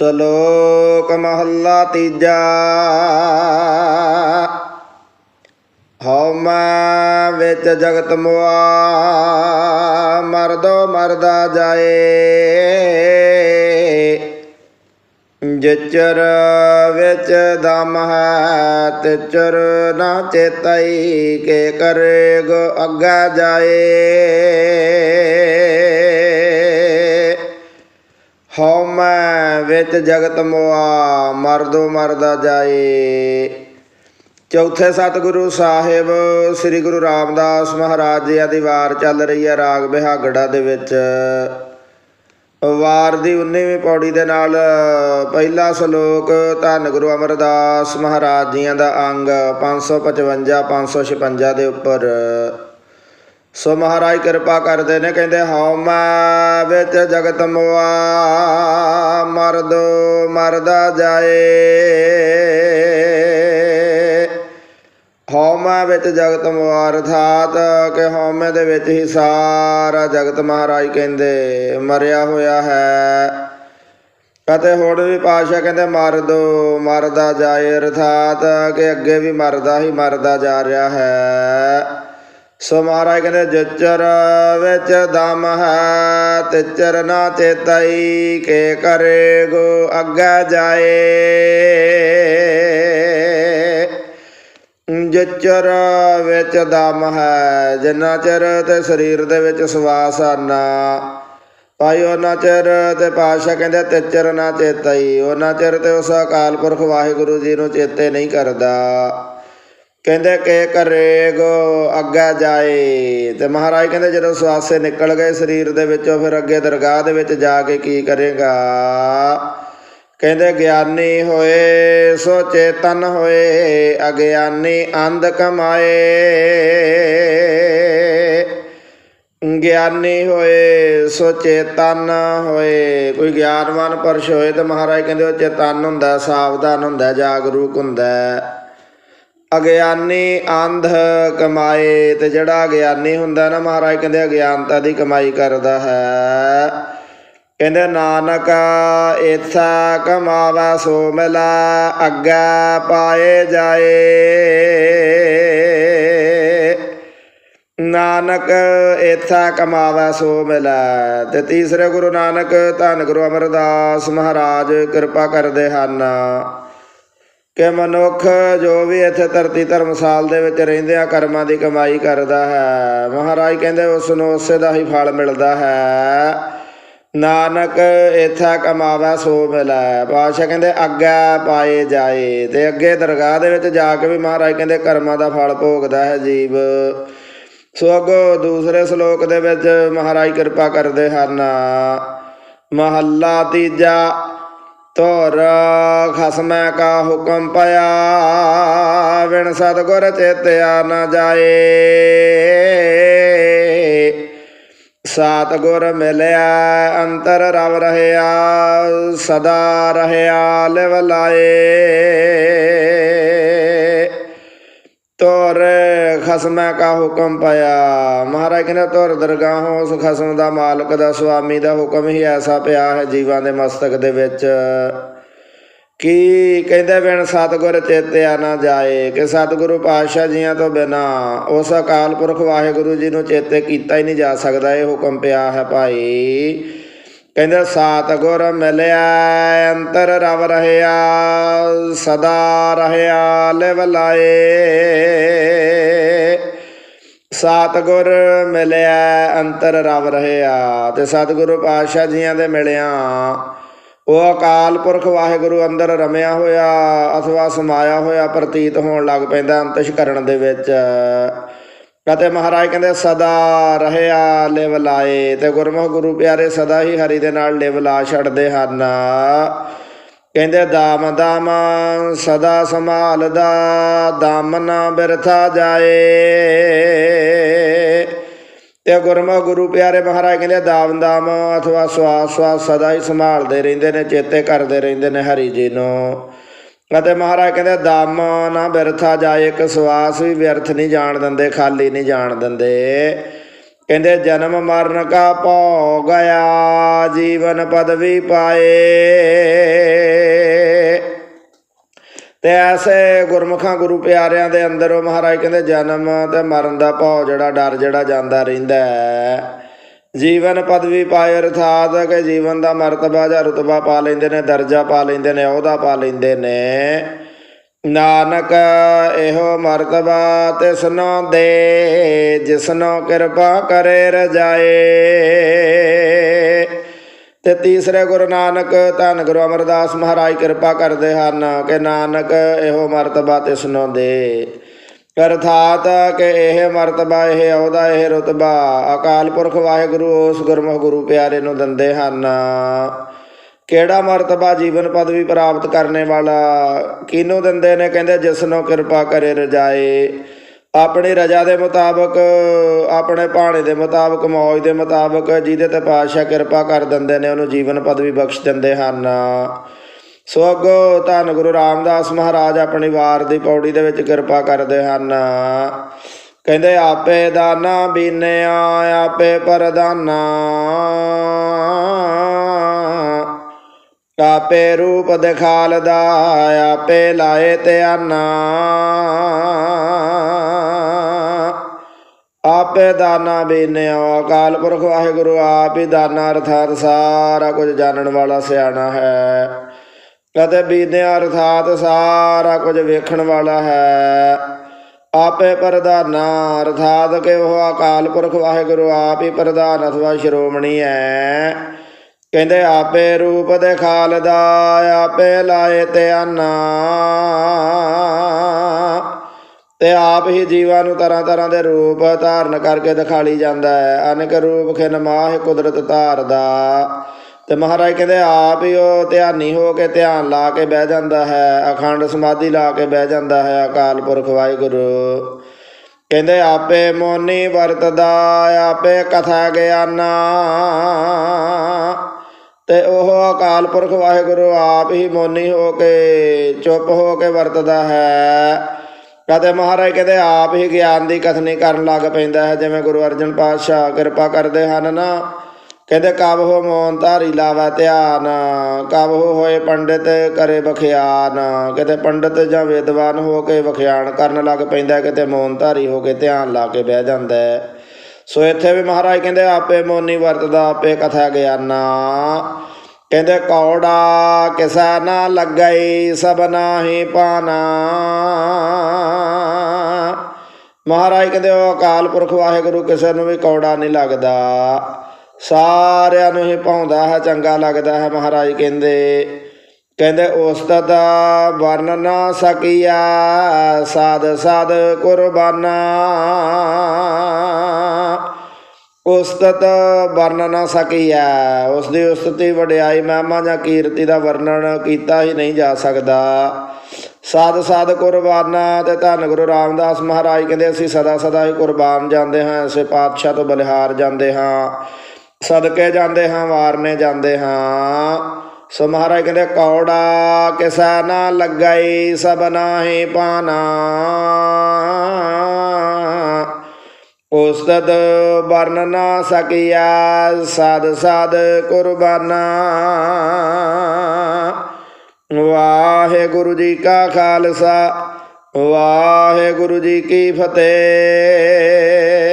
ਸ਼ਲੋਕ ਮਹੱਲਾ ਤੀਜਾ। ਹਉ ਵਿੱਚ ਜਗਤ ਮੁਆ, ਮਰਦੋ ਮਰਦਾ ਜਾਏ। ਜਿਚਰ ਵਿੱਚ ਦਮ ਹੈ, ਤਿਚਰ ਨਾ ਚੇਤਈ ਕੇ ਕਰੇ ਗੋ ਅੱਗਾ ਜਾਏ। ਹਉ ਮੈਂ ਵਿੱਚ ਜਗਤ ਮੋਆ, ਮਰਦੋ ਮਰਦਾ ਜਾਏ। ਚੌਥੇ ਸਤਿਗੁਰੂ ਸਾਹਿਬ, ਸ੍ਰੀ ਗੁਰੂ ਰਾਮਦਾਸ ਮਹਾਰਾਜ ਜੀ ਦੀ ਵਾਰ ਚੱਲ ਰਹੀ ਹੈ ਰਾਗ ਬਿਹਾਗੜਾ ਦੇ ਵਿੱਚ। ਵਾਰ ਦੀ 19ਵੀਂ ਪੌੜੀ ਦੇ ਨਾਲ ਪਹਿਲਾ ਸ਼ਲੋਕ, ਧੰਨ ਗੁਰੂ ਅਮਰਦਾਸ ਮਹਾਰਾਜ ਜੀਆਂ ਦਾ ਅੰਗ 555 556 ਦੇ ਉੱਪਰ। ਸੋ ਮਹਾਰਾਜ ਕਿਰਪਾ ਕਰਦੇ ਨੇ, ਕਹਿੰਦੇ ਹਉ ਵਿੱਚ ਜਗਤ ਮੁਆ ਮਰਦੋ ਮਰਦਾ ਜਾਏ। ਹਉਮੈ ਵਿੱਚ ਜਗਤ ਮੁਆ, ਅਰਥਾਤ ਕਿ ਹਉਮੈ ਦੇ ਵਿੱਚ ਹੀ ਸਾਰਾ ਜਗਤ ਮਹਾਰਾਜ ਕਹਿੰਦੇ, ਮਰਿਆ ਹੋਇਆ ਹੈ। ਅਤੇ ਹੁਣ ਵੀ ਪਾਸ਼ਾ ਕਹਿੰਦੇ, ਮਰ ਦੋ ਮਰਦਾ ਜਾਏ, ਅਰਥਾਤ ਕਿ ਅੱਗੇ ਵੀ ਮਰਦਾ ਹੀ ਮਰਦਾ ਜਾ ਰਿਹਾ ਹੈ। ਸੋ ਮਹਾਰਾਜ ਕਹਿੰਦੇ ਜਚਰ ਵਿੱਚ ਦਮ ਹੈ ਤਿਚਰ ਨਾ ਚੇਤਈ ਕੇ ਕਰੇ ਗੋ ਅੱਗੇ ਜਾਏ। ਜਚਰ ਵਿੱਚ ਦਮ ਹੈ, ਜਿੰਨਾ ਚਿਰ ਤੇ ਸਰੀਰ ਦੇ ਵਿੱਚ ਸਵਾਸ ਆਨਾ ਭਾਈ ਉਹਨਾਂ ਚਿਰ ਤੇ ਪਾਸ਼ਾ ਕਹਿੰਦੇ ਤਿਚਰ ਨਾ ਚੇਤਈ, ਉਹਨਾਂ ਚਿਰ ਤੇ ਉਸ ਅਕਾਲ ਪੁਰਖ ਵਾਹਿਗੁਰੂ ਜੀ ਨੂੰ ਚੇਤੇ ਨਹੀਂ ਕਰਦਾ। ਕਹਿੰਦੇ ਕਿ ਕਰੇਗੋ ਅੱਗੇ ਜਾਏ। ਤੇ ਮਹਾਰਾਜ ਕਹਿੰਦੇ ਜਦੋਂ ਸਵਾਸੇ ਨਿਕਲ ਗਏ ਸਰੀਰ ਦੇ ਵਿੱਚੋਂ, ਫਿਰ ਅੱਗੇ ਦਰਗਾਹ ਦੇ ਵਿੱਚ ਜਾ ਕੇ ਕੀ ਕਰੇਗਾ? ਕਹਿੰਦੇ ਗਿਆਨੀ ਹੋਏ, ਸੋ ਚੇਤਨ ਹੋਏ, ਅਗਿਆਨੀ ਅੰਧ ਕਮਾਏ। ਗਿਆਨੀ ਹੋਏ, ਸੋ ਚੇਤਨ ਹੋਏ। ਕੋਈ ਗਿਆਨਵਾਨ ਪਰਸ਼ ਹੋਏ ਤਾਂ ਮਹਾਰਾਜ ਕਹਿੰਦੇ ਉਹ ਚੇਤਨ ਹੁੰਦਾ, ਸਾਵਧਾਨ ਹੁੰਦਾ, ਜਾਗਰੂਕ ਹੁੰਦਾ। ਅਗਿਆਨੀ ਅੰਧ ਕਮਾਏ ਤੇ ਜਿਹੜਾ ਅਗਿਆਨੀ ਹੁੰਦਾ ਨਾ ਮਹਾਰਾਜ ਕਹਿੰਦੇ ਅਗਿਆਨਤਾ ਦੀ ਕਮਾਈ ਕਰਦਾ ਹੈ। ਕਹਿੰਦੇ ਨਾਨਕ ਇਥਾ ਕਮਾਵਾ ਸੋ ਮਿਲਾ, ਅੱਗਾ ਪਾਏ ਜਾਏ। ਨਾਨਕ ਇਥਾ ਕਮਾਵਾ ਸੋ ਮਿਲਾ ਤੇ ਤੀਸਰੇ ਗੁਰੂ ਨਾਨਕ ਧੰਨ ਗੁਰੂ ਅਮਰਦਾਸ ਮਹਾਰਾਜ ਕਿਰਪਾ ਕਰਦੇ ਹਨ। ਕਿ ਮਨੁੱਖ ਜੋ ਵੀ ਇੱਥੇ ਧਰਤੀ ਧਰਮਸਾਲ ਦੇ ਵਿੱਚ ਰਹਿੰਦੇ ਆ, ਕਰਮਾਂ ਦੀ ਕਮਾਈ ਕਰਦਾ ਹੈ। ਮਹਾਰਾਜ ਕਹਿੰਦੇ ਉਸ ਨੂੰ ਉਸੇ ਦਾ ਹੀ ਫਲ ਮਿਲਦਾ ਹੈ। ਨਾਨਕ ਇਥਾ ਕਮਾਵਾ, ਸੋ ਮਿਲੈ। ਪਾਸ਼ਾ ਕਹਿੰਦੇ, ਅੱਗੇ ਪਾਏ ਜਾਏ। ਤੇ ਅੱਗੇ ਦਰਗਾਹ ਦੇ ਵਿੱਚ ਜਾ ਕੇ ਵੀ ਮਹਾਰਾਜ ਕਹਿੰਦੇ, ਕਰਮਾਂ ਦਾ ਫਲ ਭੋਗਦਾ ਹੈ ਜੀਵ। ਸੋ ਅੱਗੋਂ ਦੂਸਰੇ ਸ਼ਲੋਕ ਦੇ ਵਿੱਚ ਮਹਾਰਾਜ ਕਿਰਪਾ ਕਰਦੇ ਹਨ। ਮਹੱਲਾ ਤੀਜਾ ਤੋਰ ਖਸਮੈ ਕਾ ਹੁਕਮ ਪਿਆ ਵਿਣ ਸਤਗੁਰ ਚੇਤਿਆ ਨਾ ਜਾਏ। ਸਾਤ ਮਿਲਿਆ, ਅੰਤਰ ਰਵ ਰਹਿਆ, ਸਦਾ ਰਹਿਆ, ਲਿਵ ਲਾਏ। ਤੋਰ ਖਸਮੈ ਕਾ ਹੁਕਮ ਪਾਇਆ। ਮਹਾਰਾਜ ਕਹਿੰਦੇ ਤੋਰ ਦਰਗਾਹੋਂ ਉਸ ਖਸਮ ਦਾ ਮਾਲਕ ਦਾ, ਸੁਆਮੀ ਦਾ ਹੁਕਮ ਹੀ ਐਸਾ ਪਿਆ ਹੈ ਜੀਵਾਂ ਦੇ ਮਸਤਕ ਦੇ ਵਿੱਚ ਕੀ ਕਹਿੰਦੇ, ਬਿਨ ਸਤਗੁਰ ਚੇਤਿਆ ਨਾ ਜਾਏ, ਕਿ ਸਤਿਗੁਰੂ ਪਾਤਸ਼ਾਹ ਜੀਆਂ ਤੋਂ ਬਿਨਾ ਉਸ ਅਕਾਲ ਪੁਰਖ ਵਾਹਿਗੁਰੂ ਜੀ ਨੂੰ ਚੇਤੇ ਕੀਤਾ ਹੀ ਨਹੀਂ ਜਾ ਸਕਦਾ। ਇਹ ਹੁਕਮ ਪਿਆ ਹੈ ਭਾਈ। ਕਹਿੰਦੇ ਸਤਗੁਰ ਮਿਲਿਆ, ਅੰਤਰ ਰਵ ਰਹਿਆ, ਸਦਾ ਰਹਿਆ, ਲਿਵ ਲਾਏ। ਸਤਗੁਰ ਮਿਲਿਆ, ਅੰਤਰ ਰਵ ਰਹਿਆ, ਤੇ ਸਤਿਗੁਰੂ ਪਾਤਸ਼ਾਹ ਜੀਆਂ ਦੇ ਮਿਲਿਆ। ਉਹ ਅਕਾਲ ਪੁਰਖ ਵਾਹਿਗੁਰੂ ਅੰਦਰ ਰਮਿਆ ਹੋਇਆ, ਅਥਵਾ ਸਮਾਇਆ ਹੋਇਆ, ਪ੍ਰਤੀਤ ਹੋਣ ਲੱਗ ਪੈਂਦਾ ਅੰਤਸ਼ਕਰਣ ਦੇ ਵਿੱਚ। ਅਤੇ ਮਹਾਰਾਜ ਕਹਿੰਦੇ, ਸਦਾ ਰਹਿਆ ਲਿਵ ਲਾਏ। ਤੇ ਗੁਰਮੁਖ ਗੁਰੂ ਪਿਆਰੇ ਸਦਾ ਹੀ ਹਰੀ ਦੇ ਨਾਲ ਲਿਵ ਲਾ ਛੱਡਦੇ ਹਨ। ਕਹਿੰਦੇ, ਦਾਮ ਦਾਮ, ਸਦਾ ਸੰਭਾਲਦਾ, ਦਾਮ ਨਾ ਬਿਰਥਾ ਜਾਏ। ਤੇ ਗੁਰਮੁਖ ਗੁਰੂ ਪਿਆਰੇ ਮਹਾਰਾਜ ਕਹਿੰਦੇ, ਦਾਮ ਦਾਮ ਅਥਵਾ ਸਵਾਸ ਸਵਾਸ ਸਦਾ ਹੀ ਸੰਭਾਲਦੇ ਰਹਿੰਦੇ ਨੇ, ਚੇਤੇ ਕਰਦੇ ਰਹਿੰਦੇ ਨੇ ਹਰੀ ਜੀ ਨੂੰ। ਅਤੇ ਮਹਾਰਾਜ ਕਹਿੰਦੇ, ਦਮ ਨਾ ਬਿਰਥਾ ਜਾਏ, ਇੱਕ ਸਵਾਸ ਵੀ ਵਿਅਰਥ ਨਹੀਂ ਜਾਣ ਦਿੰਦੇ, ਖਾਲੀ ਨਹੀਂ ਜਾਣ ਦਿੰਦੇ। ਕਹਿੰਦੇ, ਜਨਮ ਮਰਨ ਕਾ ਭੋ ਗਿਆ ਜੀਵਨ ਪਦਵੀ ਪਾਏ। ਤੇ ਐਸੇ ਗੁਰਮੁਖਾਂ ਗੁਰੂ ਪਿਆਰਿਆਂ ਦੇ ਅੰਦਰ ਉਹ ਮਹਾਰਾਜ ਕਹਿੰਦੇ, ਜਨਮ ਤੇ ਮਰਨ ਦਾ ਭੋ ਜਿਹੜਾ, ਡਰ ਜਿਹੜਾ ਜਾਂਦਾ ਰਹਿੰਦਾ ਹੈ। ਜੀਵਨ ਪਦਵੀ ਪਾਏ ਅਰਥਾਤ ਕਿ ਜੀਵਨ ਦਾ ਮਰਤਬਾ ਜਾਂ ਰੁਤਬਾ ਪਾ ਲੈਂਦੇ ਨੇ, ਦਰਜਾ ਪਾ ਲੈਂਦੇ ਨੇ ਅਹੁਦਾ ਪਾ ਲੈਂਦੇ ਨੇ। ਨਾਨਕ ਇਹੋ ਮਰਤਬਾ ਤਿਸਨੋ ਦੇ, ਜਿਸਨੋ ਕਿਰਪਾ ਕਰੇ ਰਜਾਏ। ਤੇ ਤੀਸਰੇ ਗੁਰੂ ਨਾਨਕ ਧੰਨ ਗੁਰੂ ਅਮਰਦਾਸ ਮਹਾਰਾਜ ਕਿਰਪਾ ਕਰਦੇ ਹਨ ਕਿ ਨਾਨਕ ਇਹੋ ਮਰਤਬਾ ਤਿਸਨੋ ਦੇ। ਅਰਥਾਤ ਕਿ ਇਹ ਮਰਤਬਾ, ਇਹ ਅਹੁਦਾ, ਇਹ ਰਤਬਾ ਅਕਾਲ ਪੁਰਖ ਵਾਹਿਗੁਰੂ, ਉਸ ਗੁਰਮੁਖ ਗੁਰੂ ਪਿਆਰੇ ਨੂੰ ਦਿੰਦੇ ਹਨ। ਕਿਹੜਾ ਮਰਤਬਾ ਜੀਵਨ ਪਦਵੀ ਪ੍ਰਾਪਤ ਕਰਨੇ ਵਾਲਾ? ਕਿਹਨੂੰ ਦਿੰਦੇ ਨੇ? ਕਹਿੰਦੇ ਜਿਸ ਨੂੰ ਕਿਰਪਾ ਕਰੇ ਰਜਾਏ। ਆਪਣੀ ਰਜਾ ਦੇ ਮੁਤਾਬਕ, ਆਪਣੇ ਭਾਣੇ ਦੇ ਮੁਤਾਬਕ, ਮੌਜ ਦੇ ਮੁਤਾਬਕ ਜਿਹਦੇ ਤੇ ਪਾਤਸ਼ਾਹ ਕਿਰਪਾ ਕਰ ਦਿੰਦੇ ਨੇ, ਉਹਨੂੰ ਜੀਵਨ ਪਦਵੀ ਬਖਸ਼ ਦਿੰਦੇ ਹਨ। ਸੋ ਅੱਗੋ ਧੰਨ ਗੁਰੂ ਰਾਮਦਾਸ ਮਹਾਰਾਜ ਆਪਣੀ ਵਾਰ ਦੀ ਪੌੜੀ ਦੇ ਵਿੱਚ ਕਿਰਪਾ ਕਰਦੇ ਹਨ। ਕਹਿੰਦੇ, ਆਪੇ ਦਾਨਾ ਬੀਨਿਆ, ਆਪੇ ਪਰਦਾਨਾ। ਆਪੇ ਰੂਪ ਦਿਖਾਲਦਾ ਆਪੇ ਲਾਏ ਧਿਆਨਾ। ਆਪੇ ਦਾਨਾ ਬੀਨਿਆ, ਅਕਾਲ ਪੁਰਖ ਵਾਹਿਗੁਰੂ, ਆਪ ਹੀ ਦਾਨਾ, ਅਰਥਾਤ ਸਾਰਾ ਕੁਝ ਜਾਣਨ ਵਾਲਾ ਸਿਆਣਾ ਹੈ। ਅਤੇ ਬੀਨਿਆ ਅਰਥਾਤ ਸਾਰਾ ਕੁਝ ਵੇਖਣ ਵਾਲਾ ਹੈ। ਆਪੇ ਪ੍ਰਧਾਨਾ, ਅਰਥਾਤ ਕਿ ਉਹ ਅਕਾਲ ਪੁਰਖ ਵਾਹਿਗੁਰੂ ਆਪ ਹੀ ਪ੍ਰਧਾਨ ਅਥਵਾ ਸ਼੍ਰੋਮਣੀ ਹੈ। ਕਹਿੰਦੇ, ਆਪੇ ਰੂਪ ਦੇ ਦਿਖਾਲਦਾ ਆਪੇ ਲਾਏ ਤੇ ਧਿਆਨਾ ਤੇ ਆਪ ਹੀ ਜੀਵਾਂ ਨੂੰ ਤਰ੍ਹਾਂ ਤਰ੍ਹਾਂ ਦੇ ਰੂਪ ਧਾਰਨ ਕਰਕੇ ਦਿਖਾਲੀ ਜਾਂਦਾ ਹੈ। ਅਨੇਕ ਰੂਪ ਖਿਨ ਮਾਹ ਕੁਦਰਤ ਧਾਰਦਾ। ਤੇ ਮਹਾਰਾਜ ਕਹਿੰਦੇ, ਆਪ ਹੀ ਉਹ ਧਿਆਨੀ ਹੋ ਕੇ ਧਿਆਨ ਲਾ ਕੇ ਬਹਿ ਜਾਂਦਾ ਹੈ, ਅਖੰਡ ਸਮਾਧੀ ਲਾ ਕੇ ਬਹਿ ਜਾਂਦਾ ਹੈ, ਅਕਾਲ ਪੁਰਖ ਵਾਹਿਗੁਰੂ। ਕਹਿੰਦੇ, ਆਪੇ ਮੋਨੀ ਵਰਤਦਾ, ਆਪੇ ਕਥਾ ਗਿਆਨਾ। ਤੇ ਉਹ ਅਕਾਲ ਪੁਰਖ ਵਾਹਿਗੁਰੂ ਆਪ ਹੀ ਮੋਨੀ ਹੋ ਕੇ ਚੁੱਪ ਹੋ ਕੇ ਵਰਤਦਾ ਹੈ। ਕਦੇ ਮਹਾਰਾਜ ਕਹਿੰਦੇ, ਆਪ ਹੀ ਗਿਆਨ ਦੀ ਕਥਨੀ ਕਰਨ ਲੱਗ ਪੈਂਦਾ ਹੈ, ਜਿਵੇਂ ਗੁਰੂ ਅਰਜਨ ਪਾਤਸ਼ਾਹ ਕਿਰਪਾ ਕਰਦੇ ਹਨ ਨਾ ਕਹਿੰਦੇ ਕਬ ਹੋ ਮੌਨ ਧਾਰੀ ਲਾਵਾ ਧਿਆਨ ਕਬ ਹੋ ਹੋਏ ਪੰਡਿਤ ਕਰੇ ਬਖਿਆਨ ਕਿਤੇ ਪੰਡਿਤ ਜਾਂ ਵਿਦਵਾਨ ਹੋ ਕੇ ਬਖਿਆਨ ਕਰਨ ਲੱਗ ਪੈਂਦਾ, ਕਿਤੇ ਮੋਨ ਧਾਰੀ ਹੋ ਕੇ ਧਿਆਨ ਲਾ ਕੇ ਬਹਿ ਜਾਂਦਾ ਸੋ ਇੱਥੇ ਵੀ ਮਹਾਰਾਜ ਕਹਿੰਦੇ, ਆਪੇ ਮੋਨੀ ਵਰਤਦਾ, ਆਪੇ ਕਥਾ ਗਿਆਨਾ। ਕਹਿੰਦੇ, ਕੌੜਾ ਕਿਸਾ ਨਾ ਲੱਗਈ, ਸਭ ਨਾਹੀ ਪਾਨਾ। ਮਹਾਰਾਜ ਕਹਿੰਦੇ, ਉਹ ਅਕਾਲ ਪੁਰਖ ਵਾਹਿਗੁਰੂ ਕਿਸੇ ਨੂੰ ਵੀ ਕੌੜਾ ਨਹੀਂ ਲੱਗਦਾ। ਸਾਰਿਆਂ ਨੂੰ ਹੀ ਪਾਉਂਦਾ ਹੈ, ਚੰਗਾ ਲੱਗਦਾ ਹੈ ਮਹਾਰਾਜ ਕਹਿੰਦੇ। ਕਹਿੰਦੇ ਉਸਤਤ ਵਰਨ ਨਾ ਸਕੀਆ ਸਾਧ ਸਾਧ ਕੁਰਬਾਨਾ। ਉਸਤਤ ਵਰਨ ਨਾ ਸਕੀਆ ਉਸ ਦੀ ਉਸਤਤੀ ਵਡਿਆਈ ਮਹਿਮਾ ਜਾਂ ਕੀਰਤੀ ਦਾ ਵਰਣਨ ਕੀਤਾ ਹੀ ਨਹੀਂ ਜਾ ਸਕਦਾ। ਸਾਧ ਸਾਧ ਕੁਰਬਾਨਾ ਤੇ ਧੰਨ ਗੁਰੂ ਰਾਮਦਾਸ ਮਹਾਰਾਜ ਕਹਿੰਦੇ, ਅਸੀਂ ਸਦਾ ਸਦਾ ਹੀ ਕੁਰਬਾਨ ਜਾਂਦੇ ਹਾਂ ਐਸੇ ਪਾਤਸ਼ਾਹ ਤੋਂ ਬਲਿਹਾਰ ਜਾਂਦੇ ਹਾਂ। ਸਦਕੇ ਜਾਂਦੇ ਹਾਂ, ਵਾਰਨੇ ਜਾਂਦੇ ਹਾਂ। ਸੋ ਮਹਾਰਾਜ ਕਹਿੰਦੇ, ਕੌੜਾ ਕਿਸਾ ਨਾ ਲੱਗਈ, ਸਭ ਨਾਹੀ ਪਾਨਾ ਉਸਤਦ ਵਰਨ ਨਾ ਸਕੀਆ ਸਾਧ ਸਾਧ ਕੁਰਬਾਨਾ। ਵਾਹਿਗੁਰੂ ਜੀ ਕਾ ਖਾਲਸਾ, ਵਾਹਿਗੁਰੂ ਜੀ ਕੀ ਫਤਿਹ।